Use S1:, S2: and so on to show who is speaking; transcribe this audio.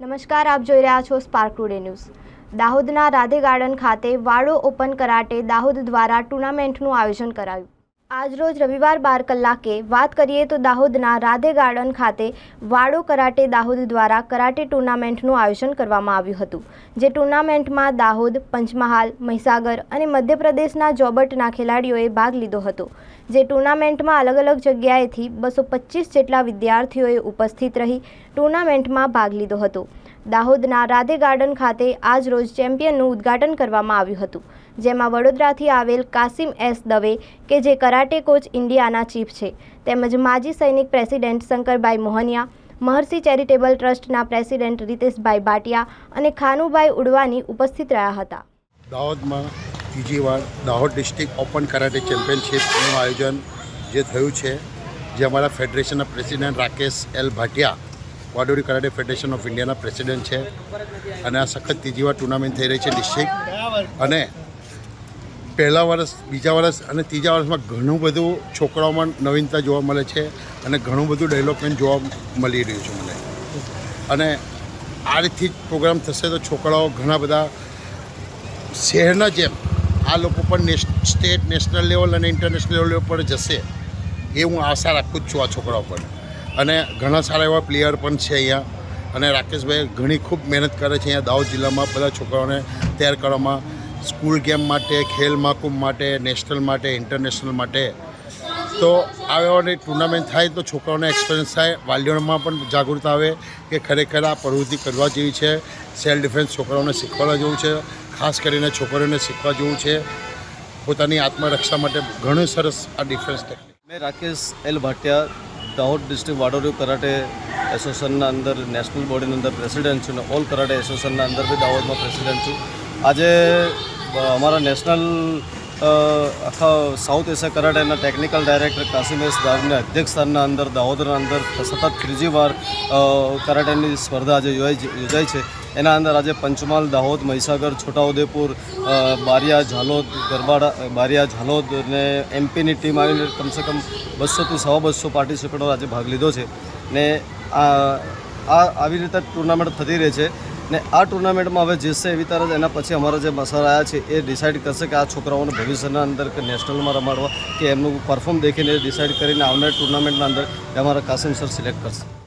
S1: નમસ્કાર, આપ જોઈ રહ્યા છો સ્પાર્ક ટુડે ન્યૂઝ દાહોદના રાધે ગાર્ડન ખાતે વાડો ઓપન કરાટે દાહોદ દ્વારા ટુર્નામેન્ટનું આયોજન કરાયું. આજરોજ રવિવાર બાર કલાકે વાત કરીએ તો દાહોદના રાધે ગાર્ડન ખાતે વાડો કરાટે દાહોદ દ્વારા કરાટે ટુર્નામેન્ટનું આયોજન કરવામાં આવ્યું હતું, જે ટુર્નામેન્ટમાં દાહોદ, પંચમહાલ, મહીસાગર અને મધ્યપ્રદેશના જોબર્ટના ખેલાડીઓએ ભાગ લીધો હતો, જે ટુર્નામેન્ટમાં અલગ અલગ જગ્યાએથી બસો પચીસ જેટલા વિદ્યાર્થીઓએ ઉપસ્થિત રહી ટુર્નામેન્ટમાં ભાગ લીધો હતો. દાહોદના રાધે ગાર્ડન ખાતે આજ રોજ ચેમ્પિયનનું ઉદ્ઘાટન કરવામાં આવ્યું હતું. જેમાં વડોદરાથી આવેલ કાસિમ એસ દવે, કે જે કરાટે કોચ ઇન્ડિયાના ચીફ છે. તેમજ માજી સૈનિક પ્રેસિડેન્ટ શંકરભાઈ મોહનિયા, મહર્ષિ ચેરિટેબલ ટ્રસ્ટના પ્રેસિડેન્ટ રીતેશભાઈ ભાટિયા અને ખાનુભાઈ ઉડવાની ઉપસ્થિત રહ્યા હતા.
S2: દાહોદમાં ત્રીજી વાર દાહોદ ડિસ્ટ્રિક્ટ ઓપન કરાટે ચેમ્પિયનશિપનું આયોજન જે થયું છે, જે અમારા ફેડરેશનના president Rakesh L Bhatia Wadoryu karate federation of ઇન્ડિયાના પ્રેસિડેન્ટ છે. અને આ સખત ત્રીજી વાર ટુર્નામેન્ટ થઈ રહી છે ડિસ્ટ્રિક્ટ. અને પહેલા વર્ષ, બીજા વર્ષ અને ત્રીજા વર્ષમાં ઘણું બધું છોકરાઓમાં નવીનતા જોવા મળે છે અને ઘણું બધું ડેવલપમેન્ટ જોવા મળી રહ્યું છે મને. અને આ રીતથી જ પ્રોગ્રામ થશે તો છોકરાઓ ઘણા બધા શહેરના જેમ આ લોકો પણ સ્ટેટ નેશનલ લેવલ અને ઇન્ટરનેશનલ લેવલ પર જશે એ હું આશા રાખું જ છું આ છોકરાઓ પર. અને ઘણા સારા એવા પ્લેયર પણ છે અહીંયા. અને રાકેશભાઈ ઘણી ખૂબ મહેનત કરે છે અહીંયા દાહોદ જિલ્લામાં બધા છોકરાઓને તૈયાર કરવામાં. સ્કૂલ ગેમ માટે, ખેલ મહાકુંભ માટે, નેશનલ માટે, ઇન્ટરનેશનલ માટે. તો આવાની ટુર્નામેન્ટ થાય તો છોકરાઓને એક્સપિરિયન્સ થાય. વાલીઓમાં પણ જાગૃતતા આવે કે ખરેખર આ પ્રવૃત્તિ કરવા જેવી છે. સેલ્ફ ડિફેન્સ છોકરાઓને શીખવાડવા જેવું છે. ખાસ કરીને છોકરીઓને શીખવા જેવું છે. પોતાની આત્મરક્ષા માટે ઘણું સરસ આ ડિફરન્સ ટેકનિક
S3: મેં Rakesh L Bhatia, Dahod district Wadoryu karate એસોસિએશનના અંદર નેશનલ બોડીની અંદર પ્રેસિડેન્ટ છું અને ઓલ કરાટે એસોસિએશનના અંદર બી દાહોદમાં પ્રેસિડેન્ટ છું. આજે અમારા નેશનલ આખા સાઉથ એશિયા કરાટેના ટેકનિકલ ડાયરેક્ટર કાસિમ એસ દાવના અધ્યક્ષસ્થાનના અંદર, દાહોદના અંદર સતત ત્રીજી વાર કરાટેની સ્પર્ધા આજે યોજાઈ છે એના અંદર આજે પંચમહાલ, દાહોદ, મહીસાગર, છોટાઉદેપુર બારિયા, ઝાલોદ, ગરબાડા બારિયા, ઝાલોદ અને એમપીની ટીમ આવીને કમસે કમ બસોથી સવા બસો પાર્ટિસિપન્ટો આજે ભાગ લીધો છે. ને આ, આવી રીતે ટુર્નામેન્ટ થતી રહે છે. ને આ ટુર્નામેન્ટમાં હવે જીતશે એવી તરત એના પછી અમારા જે મસર આવ્યા છે, એ ડિસાઇડ કરશે કે આ છોકરાઓને ભવિષ્યના અંદર કે નેશનલમાં રમાડવા કે એમનું પરફોર્મ દેખીને ડિસાઇડ કરીને આવનાર ટુર્નામેન્ટના અંદર અમારા કાસિમ સર સિલેક્ટ કરશે.